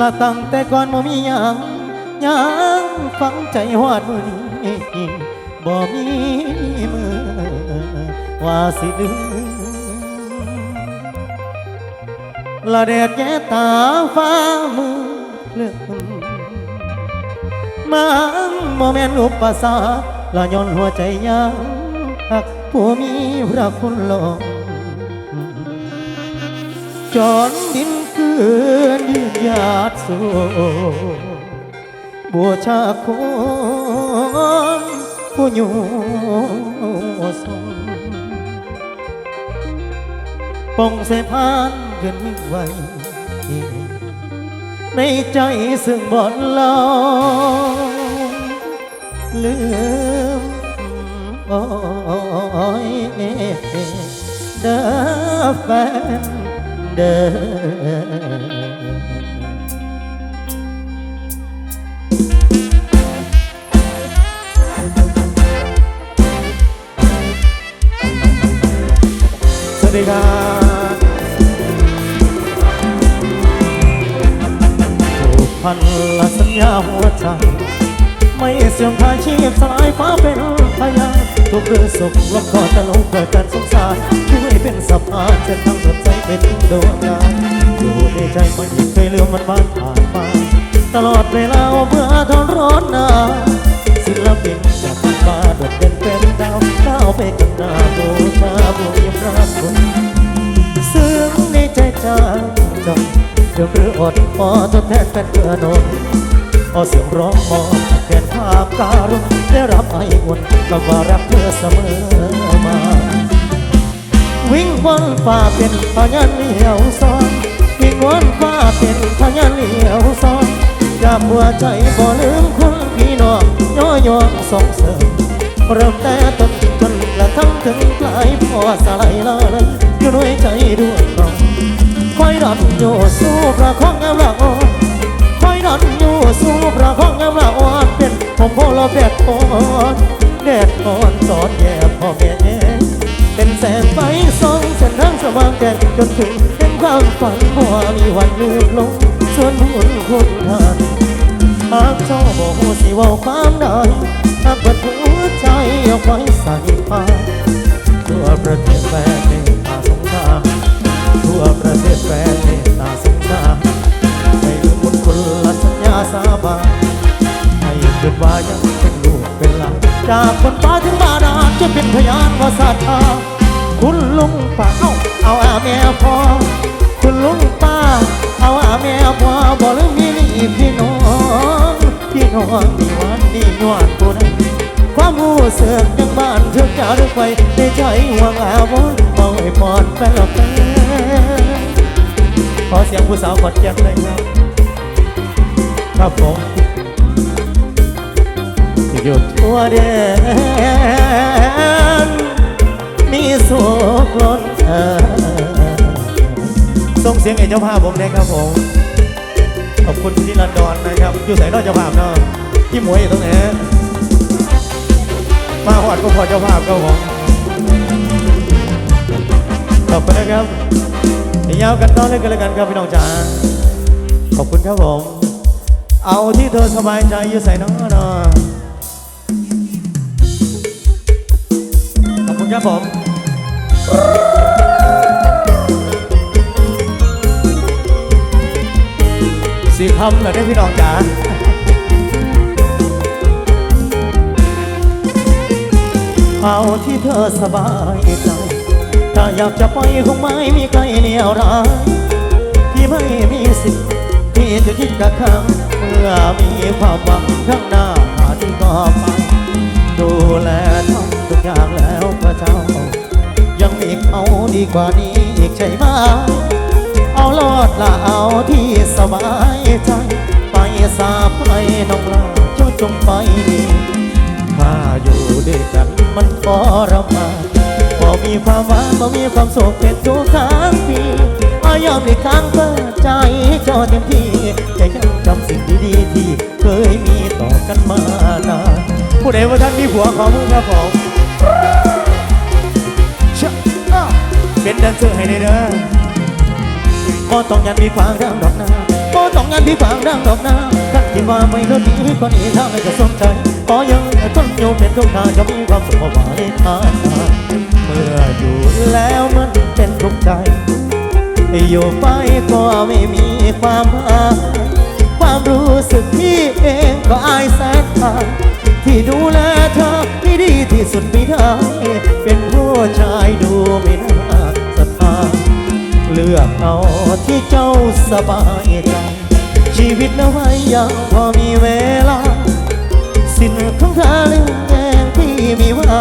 ละตั้งแต่ก่อนบ่มีหยังหยังฟังใจหอดมือนี้บ่มีมือว่าสิดึงละแดดแย่ตาฟ้ามือเลื่อมมันโมเมนอุปสรรคละย้อนหัวใจยังหักผู้มีพระคุณหลงจอนดิน นยืนหยาดสูบัวชาคนผู้อยู่ทรงปองเสพานเกินวิ่งไวในใจซึ่งบ่อนลองลืมโอ้ยเด้อแฟน เด้อสวัสดีครับผูกพันละสัญญาหัวใจ ไม่เสื่อมทางชีพสลายฟ้าเป็นพยาน ทุกเรื่อสุขลบขอจะลงเกิดการสงสารช่วยเป็นสะพานเส้นทางสดใสเป็นดวงดาวอยู่ในใจไม่เคยเลืมมันบ้านผ่านมาตลอดเวลาเมื่อทนร้อนหนาวศิลปินจากฟ้าโดดเด่นเป็นดาวก้าวไปกับหน้าบูชาบุญยมรักคนซึ้งในใจจางจงเดี๋ยวหรืออดพอทดแทนแฟนเพื่อนน เอาเสียงร้องมองแทนภาพการุณได้รับไอ้อุ่นก็ว่ารักเธอเสมอมา วิ่งวนฟ้าเป็นพยานเหลียวซ้อนวิ่งวนฟ้าเป็นพยานเหลียวซ้อนจากหัวใจบ่ลืมคุณพี่น้องย่อยองส่งเสริมเริ่มแต่ต้นจนกระทั่งถึงปลายพอสลายละเลยอยู่ด้วยใจด้วยน้องคอยดันอยู่สู้ประคอง อ่อนแดดอ่อนสอนแย่พ่อแม่เป็นแสงไฟส่องเส้นทางสว่างแจ้งจนถึงเห็นความฝันบ่มีวันลืมลงส่วนบุญคุณทานหากเจ้าบอกสิว่าความใดหากเปิดหัวใจเอาไว้ใส่ผ้าทั่วประเทศแฟนเมตตาสงสารทั่วประเทศแฟนเมตตาสงสารไม่ลืมบุญคุณและสัญญาสาบานให้เกิดว่ายังเป็น ลูกเป็นหลานจากคนฟ้าถึงบาดาลจะเป็นพยานว่าศรัทธาคุณลุงป้าเอาเอาอาแม่พอ คุณลุงป้า เอาอาแม่พ่อบ่ลืมมีนี่พี่น้องพี่น้องมีวันนี้นวลผู้ใดความรู้สึกยังบ้านเธอจะรึกไปในใจห่วงอาวุธมองให้ปอดแฟนละแฟนขอเสียงผู้สาวกดแจ็คเลยครับครับผม อยู่ทั่วแดนมีสุขล้นเออส่งเสียงให้เจ้าภาพผมเลยครับผม ขอบคุณที่ลอนดอนนะครับ อยู่ไหนนอกเจ้าภาพเนาะพี่หมวยอยู่ตรงไหนมาหอดก็พอเจ้าภาพครับผมขอบคุณนะครับย่ายาวกันต่อนเลยกันแล้วกันครับพี่น้องจ๋าขอบคุณครับผม เอาที่เธอสบายใจอยู่ใส่น้องเนาะ ครับผมสี่คำเหรอได้พี่น้องจ๋าเอาที่เธอสบายใจ ถ้าอยากจะไปคงไม่มีใครเหนียวร้ายพี่ไม่มีสิทธิ์ที่จะคิดกับเขาเมื่อมีความหวังข้างหน้าที่ก็ไป ดูแลทำทุกอย่างแล้วพระเจ้า ยังมีเขาดีกว่านี้อีกใช่ไหมเอาลอดละเอาที่สบายใจ ไปสาบไปน้องลาจ้าจงไปดีถ้าอยู่ด้วยกันมันทรมานบ่มีความหวานบ่มีความสุขเป็นทุกทางปีอายอมในครั้งเปิดใจจ้าเต็มที่จะยังจำสิ่งดีๆที่เคยมีต่อกันมานาน ผู้ใดว่าท่านมีผัวของมึงครับผมเชื่ออ้าวเป็นแดนเซอร์ให้ในเด้อบ่ต้องยันพี่ขวางดังดอกนาบ่ต้องยันพี่ขวางดังดอกนาท่านคิดว่าไม่เลิศนี้ก็นีทางไม่จะสนใจขอยังให้คนอยู่เป็นทุกทางจะมีความสุขว่าในทางเมื่ออยู่แล้วมันเป็นทุกข์ใจอยู่ไปก็ไม่มีความหมายความรู้สึกที่เองก็อายแสนทาง ที่ดูแลเธอที่ดีที่สุดไม่ได้เป็นผู้ชายดูไม่น่าศรัทธาเลือกเอาที่เจ้าสบายใจชีวิตนะไว้ยังพอมีเวลา สิ้นของเธอเรื่องแงที่มีว่า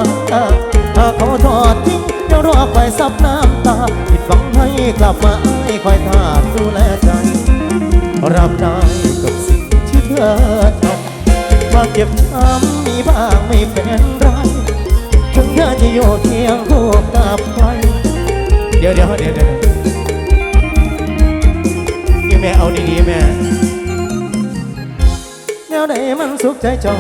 ถ้าเขาทอดทิ้งจะรอคอยซับน้ำตาผิดหวังให้กลับมาให้คอยทาดูแลใจรับได้กับสิ่งที่เธอทำว่าเก็บช้ำ บ้างไม่เป็นไรถึงเธอจะอยู่เคียงคู่กับใครเดี๋ยวเดี๋ยวเดี๋ยวเดี๋ยวนี่แม่เอาดีๆแม่ แนวใดมันสุขใจเจ้า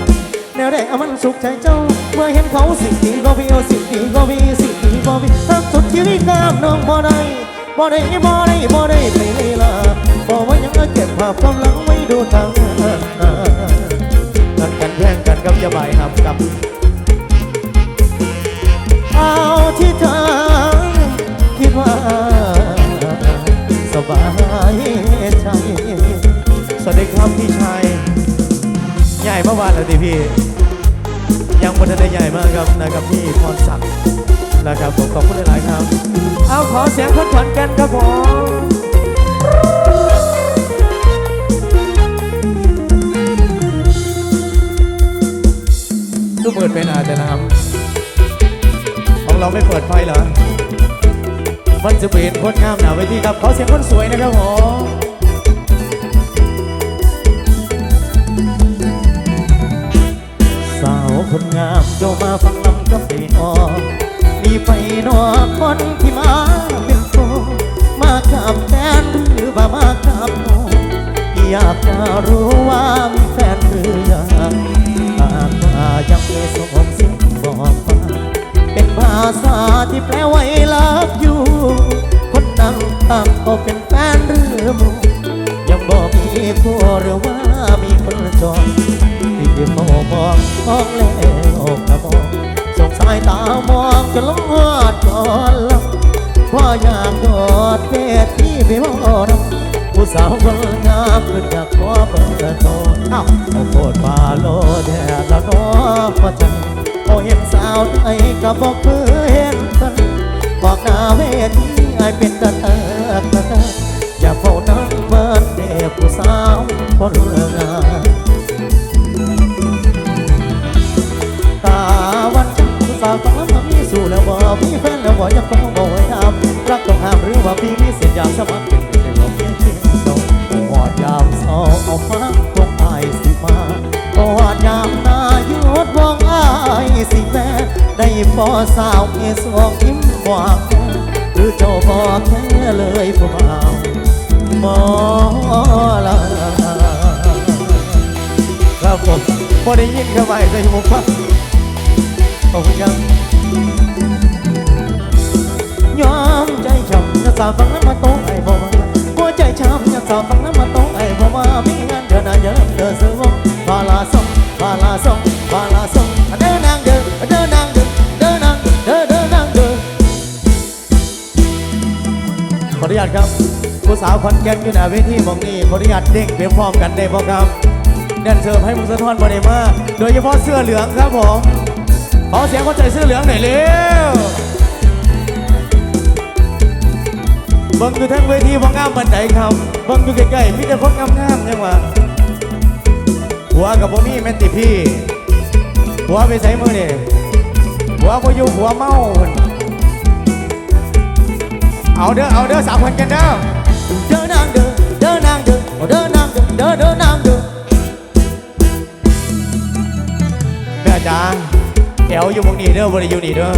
แนวใดเอามันสุขใจเจ้า เมื่อเห็นเขาสิ่งดีก็พี่เอสิ่งดีก็พี่สิ่งดีก็พี่ทักสุดชีวิกามน้องบ่ได้บ่ได้บ่ได้บ่ได้ไปเลยล่ะบอกว่ายังเอาเก็บภาพควาหลังไว้ดูทางกันกันแย่งกัน กับยาบายครับกับ เอาที่เธอคิดว่าสบายใจสวัสดีครับพี่ชาย ใหญ่เมื่อวานเลยดิพี่ ยังไม่ทันไดใหญ่มากครับนะครับพี่พรศักดิ์นะครับผมขอบคุณหลายๆครับ เอาขอเสียงคนขอนกันครับผม ดูเปิดเป็นอาจจะนะครับ ของเราไม่เปิดไฟเหรอ มันจะเป็นคนงามหนาเวทีครับขอเสียงคนสวยนะครับผมสาวคนงามเจ้ามาฟังลำกับพี่น้อมีไฟนอคนที่มาเป็นโฟมากับแฟนหรือว่ามากับน้อยากจะรู้ว่ามีแฟนหรือยังากว่ายังมีสมสิ่งบอกมาเป็นภาษาที่แปลไว่าลักอยู่ คนนั่งข้างเขาเป็นแฟนหรือมูยังบอกมีผัวหรือว่ามีคนจองที่มองมองมองแล้วกระมองส่งสายตามองจนล้มหอดก่อนลับพออยากกอดเวทีไปมองผู้สาวคนงามขึ้นอยากขอเปิดโตเอ้าเอาโคตรมา บอกเคยเห็นกันบอกหน้าเวทีไอเป็นตะเตกตะเตกอย่าเฝ้านั่งเบิดเด็กผู้สาวคนงามตาวันจันทร์สาวฟ้ามามีสู่แล้วบ่มีแฟนแล้วบ่ยังคงบ่ไว้ห้ามรักต้องห้ามหรือว่าพี่มีเสียอยากส พอได้ยินเข้าไปใส่หูฟังขอบคุณครับยอมใจช้ำจะสาวฟังนั้นมาโต้ไอ้บ่มาหัวใจช้ำจะสาวฟังนั้นมาโต้ไอ้บ่มามีงานเดินหน้าเยอะเดินซื้อวงบาลาส่งบาลาส่งบาลาส่งเดินนางเดินเดินนางเดินเดินนางเดินเดินนางเดินขออนุญาตครับผู้สาวคอนแกนอยู่หน้าเวทีหมองนี้ขออนุญาตเด้งไปพร้อมกันได้บ่ครับ แดนเซอร์ให้มุสะท้อนบอดีมากโดยเฉพาะเสื้อเหลืองครับผมขอเสียงคนใจเสื้อเหลืองหน่อยเร็วบิ่งอยู่ทั้งเวทีพองามบันไดครับเบิ่งอยู่ใกล้ๆมีแต่คนงามๆยังวะหัวกับบ่มีแม่ติพี่หัวไปใส่มือนี่หัวบ่อยู่หัวเมาพุ่นเอาเด้อเอาเด้อสามคนกันเด้อเด้อนางเด้อเด้อนางเด้อเด้อนางเด้อเด้อเด้อนางเด้อ จ๋าแอวอยู่หมองนี้เด้อบริอยู่นี่เด้อ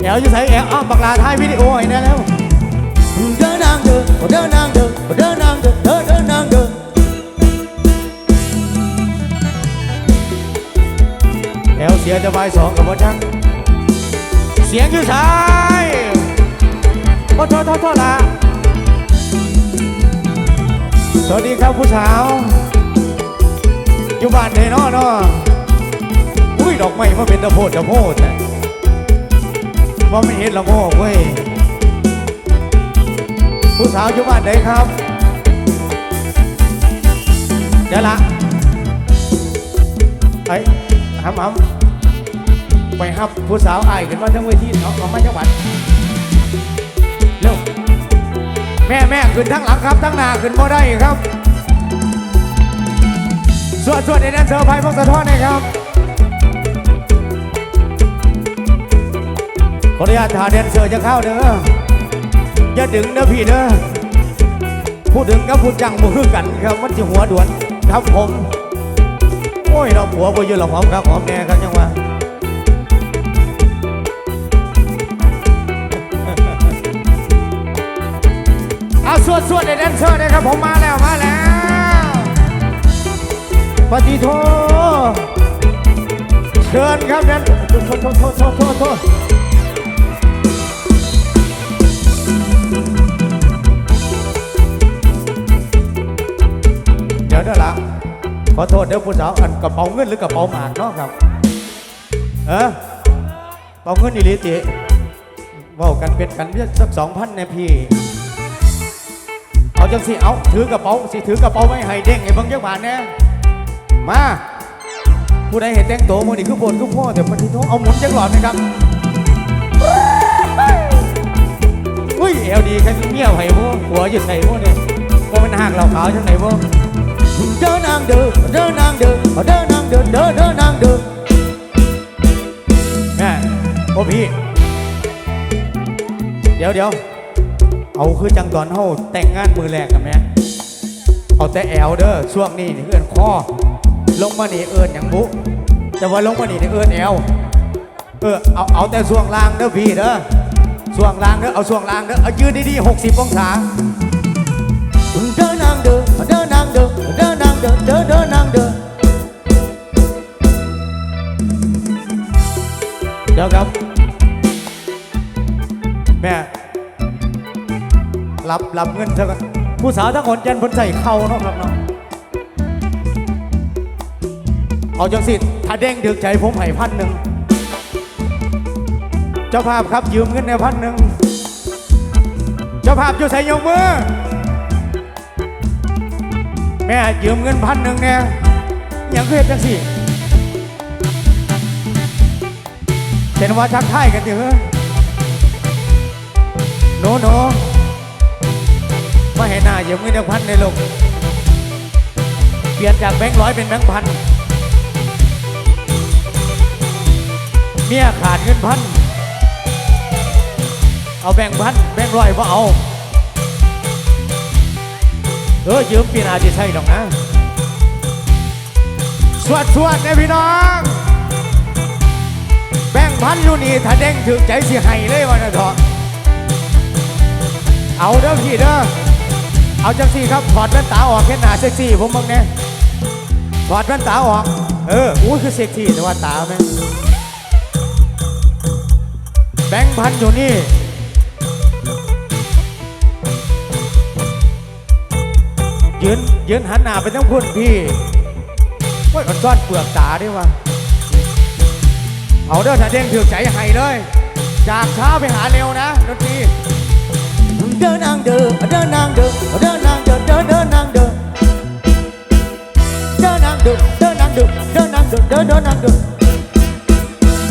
แอแอลอยู่ใส่แอลอ้าวบักลาท้ายวิดีโอให้แน่แล้วเดินนางเดินเดินนางเดินเดินนางเดินเดินเดินนางเดินแอลเสียจะใบายสองกับพ่อจังเสียงอยู่ใส่โทษโทษโทษโทษละสวัสดีครับผู้สาว อยู่บ้านเดนอเนาะอุ้ยดอกไม้มาเป็นตะโพดตะโพดแต่ว่าไม่เห็นละโมกเว้ยผู้สาวอยู่บ้านไหนครับ เดี๋ยวละไอ้หำหำไปฮับผู้สาวไอ้ายขึ้นมาทั้งเวทีเนาะเอามาจังหวัดเร็วแม่แม่ขึ้นทั้งหลังครับ ทั้งหน้าขึ้นบ่ได้ครับ สวนส่วนในแดนเซอร์ไพรส์พวกสะท้อนนะครับขออนุญาตทาแดนเซอร์จะเข้าเด้ออย่าดึงเด้อพี่เด้อพูดถึงกับพูดจังบ่คือกันครับมันจะหัวด่วนครับผม โอ้ยเราผัวบ่ยืนหรอกหอมครับหอมแน่ครับยังว่าเอาสวดสวดในแดนเซอร์นะครับผมมาแล้วมาแล้ว ปฏิโทเชิญครับนั้นโทษโทษโทษโทษโทษโทษโทษเดี๋ยวเดี๋ยวละขอโทษเดี๋ยวผู้สาวอันกระเป๋าเงินหรือกระเป๋าหมากเนาะครับ เออกระเป๋าเงินอีหลีติว่ากันเป็นกันเรียสักสองพันแน่พี่เอาจังสิเอาถือกระเป๋าสิถือกระเป๋าไว้ให้เด้งไอ้เบังเจ้าบานแน่ มาผู้ใดเห็นแต่งตัวมือนี่คือโบนคือพ่อแต่ปฏิโทเอาหมุนจังหลอดนะครับอุ้ยเอวดีแค่เมียวไห้พวกหัวหยุดไหนพวกเนี่ยพวกมันหักเราขาวจังไหนพวกเดินนางเดินเดินนางเดินเดินนางเดินเดินเดินนางเดินแม่พ่อพี่ เดี๋ยวเดี๋ยวเอาคือจังตอนเฮาแต่งงานมือแรกกับแม่เอาแต่แอวเด้อช่วงนี้นี่เอื้อนคอ ลงมานี่เอื้อนอย่างบุ แต่ว่าลงมานี่นี่เอื้อนแอวเออเอาเอาแต่ช่วงล่างเด้อพี่เด้อช่วงล่างเด้อเอาช่วงล่างเด้อเอายืนดีๆ60องศาเดินนางเดินเดินนางเดินเดินนางเดินเดินเดินนางเดินเดี๋ยวครับแม่รับรับเงินซะก่อนผู้สาวทั้งคนเจนพ้นใส่เข่าเนาะครับเนาะ เอาจังสิถ้าเด้งดึกใจผมให้พันหนึ่ง เจ้าภาพครับยืมเงินในพันหนึ่ง เจ้าภาพอยู่ใส่ยกมือ แม่ยืมเงินพันหนึ่งเนี่ยยังเคยจังสิเห็นว่าชักท้ายกันเถอะโนโนมาให้หน้ายืมเงินเดือนพันในโลกเปลี่ยนจากแบงค์ร้อยเป็นแบงค์พัน เมียขาดเงินพัน เอาแบ่งพัน แบ่งร้อยว่าเอา เออยืมปีหนาจะใช่หรอกนะ สวดสวัสดนะพี่น้อง แบ่งพันอยู่นี่ถ้าเด้งถึงใจสิให้เลยวันนะเถอะเอาเด้อพี่เด้อ เอาจังสี่ครับ ถอดแว่นตาออกแค่หนาเซ็กซี่ผมมึงเนี่ยถอดแว่นตาออก เออ อู้คือเซ็กซี่แต่ว่าตาแม่ บงค์พันอยู่นี่ ยืนยืนหันหน้าไปทั้งคุณพี่ว่ามันซ่อนเปลือกตาด้วะเอาเด้อถ้าเด้งถือใจให้เลย จากช้าไปหาเร็วนะดนตรีเดินนางเดินเดินนางเดินเดินนางเดินเดินเดินนางเดินเดินนางเดินเดินนางเดินเดินนางเดินเดินเดินนางเดิน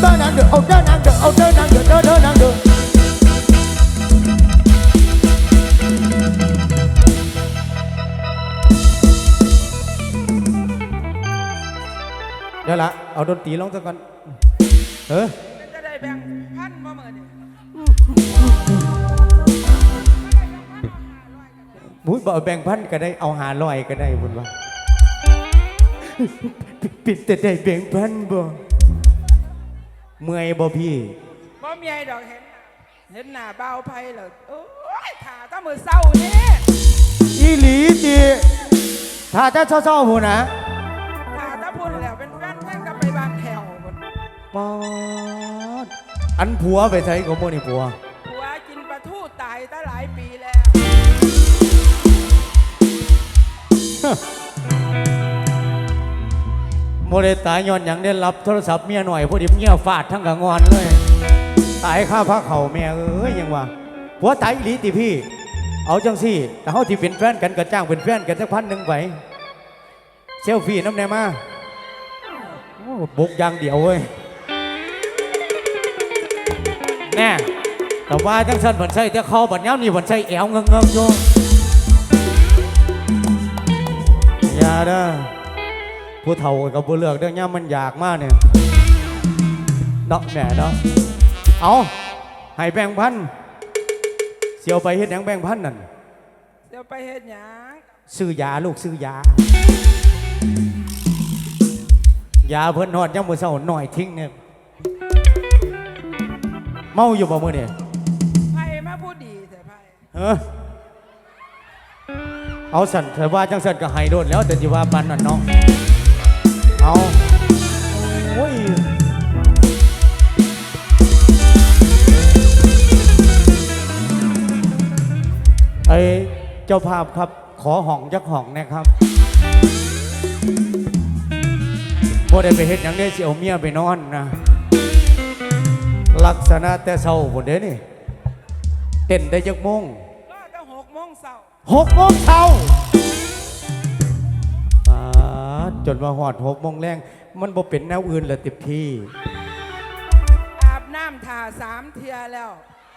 เดินนางเดินเอาเดิ นนางเดินเดี๋ยวละเอาดนตรีลงซะก่อนเออจะได้แบ่งพันมาเมื่อนี้บุ้ยบ่เอาแบ่งพันก็ได้เอาหาลอยก็ได้บุญว่าปิดแต่ได้แบ่งพันบ่เมื่อยบ่พี่ บ่มีไอ้ดอกเห็นเห็นหน้าเบาวไพ่เหรอโอ้ยขาตั้งมือเศร้านี่อีหลีจีถ้าจะเศร้าๆหูนะขาตั้งพูดแล้วเป็นแฟนแท่งกับไปบางแถวพุ่นปอดอันผัวไปใช้ของโมนี่ผัว ผัวกินปลาทูตายตั้งหลายปีแล้วโมเดตายย้อนอย่างได้รับโทรศัพท์เมียหน่อยพอดีเมียฟาดทั้งกะงอนเลย ตายข้าพระเขาแม่เอ้ยยังวะผัวตายอีหลีติพี่ เอาจังสิแต่เขาที่เป็นแฟนกันก็จ้างเป็นแฟนกันสักพันหนึ่งไปเซลฟี่น้ำแนมาบุกยางเดียวเว้ยแน่แต่ว่าจังสันบันใช่แต่คอบันย้ำนี่บันใช่แอวเงงเงงๆอยู่อย่าเด้อผู้เฒ่ากับผู้เลือกเรื่องนี้มันอยากมากเนี่ยเนาะแหม่เนาะ เอาให้แบ่งพันเสียวไปเฮ็ดหยังแบ่งพันนั่นเดี๋ยวไปเฮ็ดหยังซื้อยาลูกซื้อยายาเพิ่นนอดยังมือเศร้าหน่อยทิ้งเนี่ยเมาอยู่บ่มือเนี่ยไพ่มาพูดดีแต่ไพ่เออเอาสั่นเถอะว่าจังสั่นก็ให้โดนแล้วแต่ที่ว่าปันนั่นเนาะเอา ไอ้เจ้าภาพครับ ขอห้องจักห้องนะครับบ่ได้ไปเฮ็ดหยังได้สิเอาเมียไปนอนนะ ลักษณะแต่เช้าพุ่นเด้นี่ เต้นได้จักโมงก็ตั้งหกโมงเช้าหกโมงเช้าปาดจนมาหอดหกโมงแรงมันบ่เป็นแนวอื่นเลยติพี่ อาบน้ำทาสามเทียแล้ว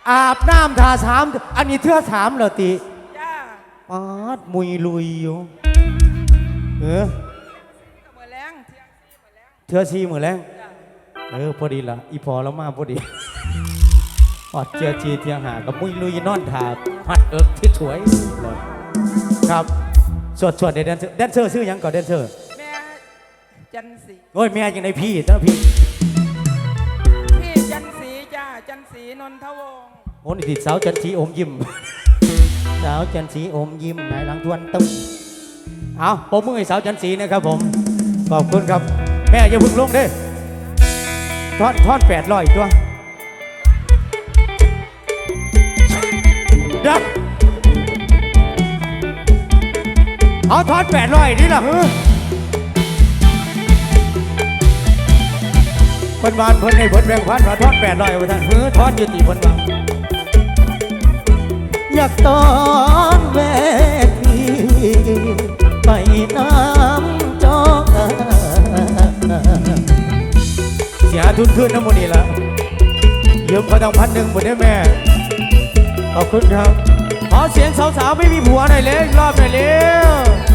อาบน้ำทาสามอันนี้เทื่อสามเหรอติจ้าปาดมุยลุยอยู่ เออเมื่อแรงเที่ยงซี่เมื่อแรงเทื่อซีมือแรงจ้าเออพอดีละอีพอแล้วมาพอดีหอดเจียจีเทียงหากับมุยลุยนอนถาหัดเอิกที่สวยเลยครับสวดสวดเดนเซอร์แดนเซอร์ซื้อหยังก่อนแดนเซอร์แม่จันสีโอ้ยแม่ยังในพี่นะพี่พี่จันสี จ้าจันสีนนทวงศ์โอ้นี่ติดสาวจันสีอมยิ้ม สาวจันสีอมยิ้มไหนหลังทวนตุ้มเอาผมมือให้สาวจันสีนะครับผม ขอบคุณครับ แม่อย่าเพึ่งลงเด้ทอนทอนแปดร้อยตัวเดี๋ยวเอาทอนแปดร้อยนี่ล่ะ เฮ้ยเพิ่นวานเพิ่นให้เพิ่นแบ่งพันว่าทอนแปดร้อยว่าท่านเฮ้ยทอนอยุติเพิ่นว่าอยากตอนเวทีไปน้ำจอกเสียทุนขึ้นน้ำมันนี่ละยืมเขาต้องพันหนึ่งหมดได้แม่ขอบคุณครับขอเสียงสาวๆไม่มีผัวหน่อยเร็วอีกรอบหน่อยเร็ว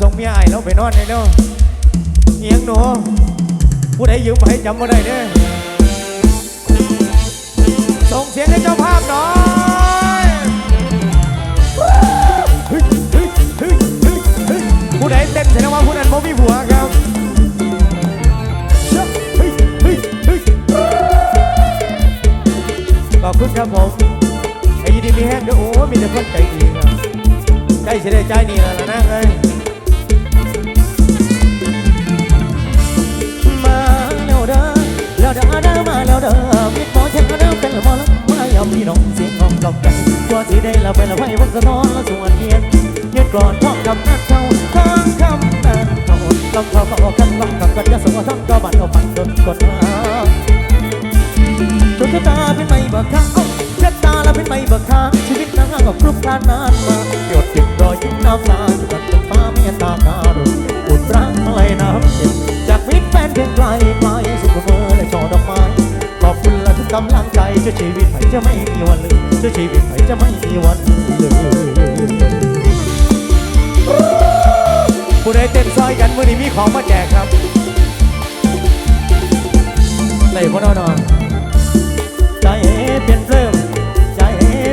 ส่งเมียไอ้แล้วไปนอนเลยเร็วเอียงหนูผู้ใดยืมไปจำมาได้เด้ส่งเสียงให้เจ้าภาพหน่อยเฮ้ยเฮ้ยเฮ้ยเฮ้ยเฮ้ยผู้ใดเต้นแสดงว่าผู้นั้นบ่มีผัวครับเฮ้ยเฮ้ยเฮ้ยขอบคุณครับผมไอ้ยีดีมีแห้งเด้อโอ้มีแต่คนใจดีครับใจเสียใจนี่แหละนะเอ้ย ยืนกรอนท่องคำนั้นเท่าท่องคำนันเท่าลำเขาก็ออกกันลำกับกันจะสวทั้งก็บัดเอาปันจนกดหาดวงตาเป็นไม่บักค้างเอ้าเช็ดตาแล้วเป็นไม่บักค้างชีวิตนางก็คลุกคลานนานมาหยดติดรอยยิ้มน้ำตาอยู่กับต้นฟ้าเมตตาการุณอุ่นรักมาเลยน้ำเจ็บจากมิตรแฟนเพียงไกลไกลสุขเบอและช่อดอกไม้ขอบคุณและทุกกำลังใจช่วยชีวิตไผจะไม่มีวันลืมช่วยชีวิตไผจะไม่มีวันลืม ผู้ใดเต้นซอยกันเมื่อนี้มีของมาแจกครับในคนนอนใจเป็นเฟิร์มใจ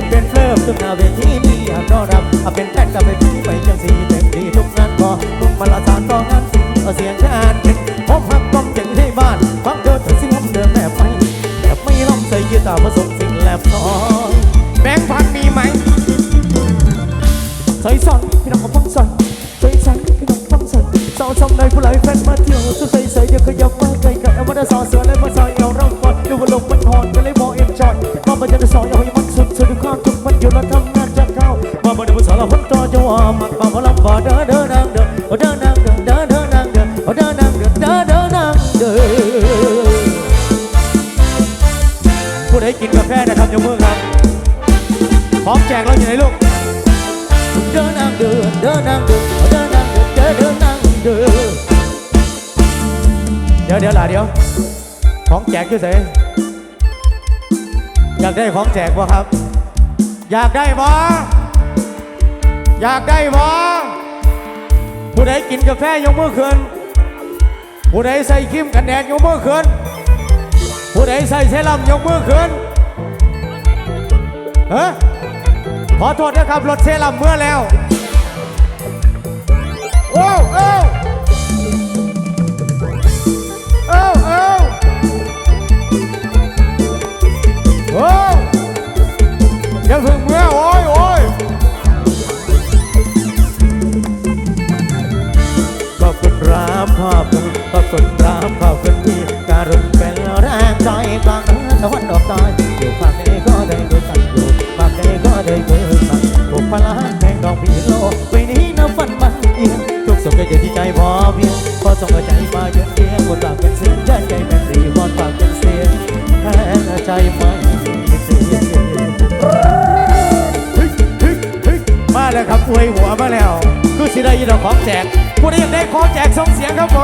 เป็นเฟิร์มทุกนาเวทีมีอยากรอรับเป็นแฟนกับเป็นไปยังสีเต็มที่ทุกงานพอทุกมาลาสารก็งานสิเสียงชาติหนึ่งพบหักกลมเจ็งที่บ้านฟังเดินถึงสิ่งเดิมแนบไปแนบไม่ล้มใจยืดตาผสมสิ่งแลบซ้อน เดี๋ยวล่ะเดี๋ยว ของแจกอยู่ไหนอยากได้ของแจกบ่ครับ อยากได้บ่อยากได้บ่ผู้ใดกินกาแฟยกมือขึ้นผู้ใดใส่ครีมกันแดดยกมือขึ้นผู้ใดใส่เซรั่มยกมือขึ้นเฮ้ขอโทษนะครับรถเซรั่มเมื่อแล้ว ยอยู่ของแจกผู้ใดอยากได้ของแจกส่งเสียงครับผ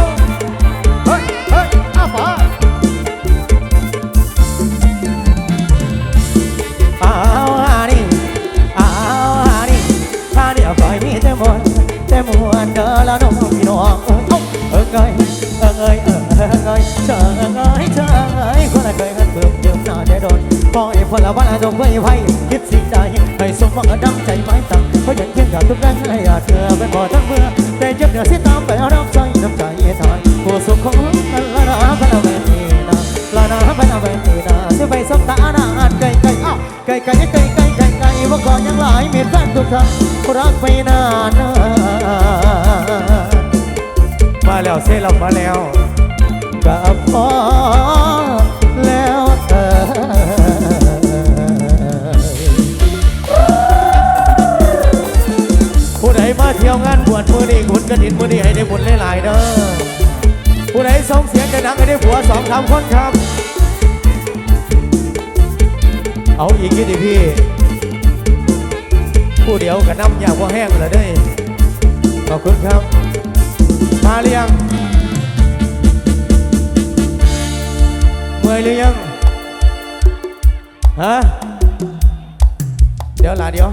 มเฮ้ยเฮ้ยอ้าวฝาอาวฮานี่อาวฮานี่ถ้าเดียวก่อยมีแต่มวนแต่มวนเด้อแล้วน้องพี่น้องเอ้ยเอ้ยเอ้ยเอ้ยเอ้ยเอ้ยเอ้ยเธอเอ้ยเธอเอ้ยคนละเคยกันเพิ่มเดิมหน่อย ปล่อยพลวันจงไว้ไว้คิดสิ่งใดให้สมหวังดังใจไม้ตังเพราะยันเพียงกับทุกแรงให้อาเธอเป็นบ่อทั้งเมื่อแต่เจ็บเดือดสิตามไปรับใจน้ำใจทายผู้สุขของกันละนาพนาเวทีนาละนาพนาเวทีนาจะไปสบตาหน้าอันไกลไกลอ้าวไกลไกลไกลไกลไกลไกลว่าก่อนยังหลายมีแฟนทุกท่านรักไปนานานมาแล้วเซลับมาแล้วกับพ่อ บวชมือนี้คุณกระถินมือนี้ให้ได้บุญหลายๆเด้อผู้ใดส่งเสียงดังให้ได้ผัวสองสามคนครับ เอาอีกกี่ดิพี่ ผู้เดียวกับน้ำยาว่าแห้งเลยเด้ขอบคุณครับ มาเรียงเมื่อยหรือยังฮะเดี๋ยวล่ะเดี๋ยว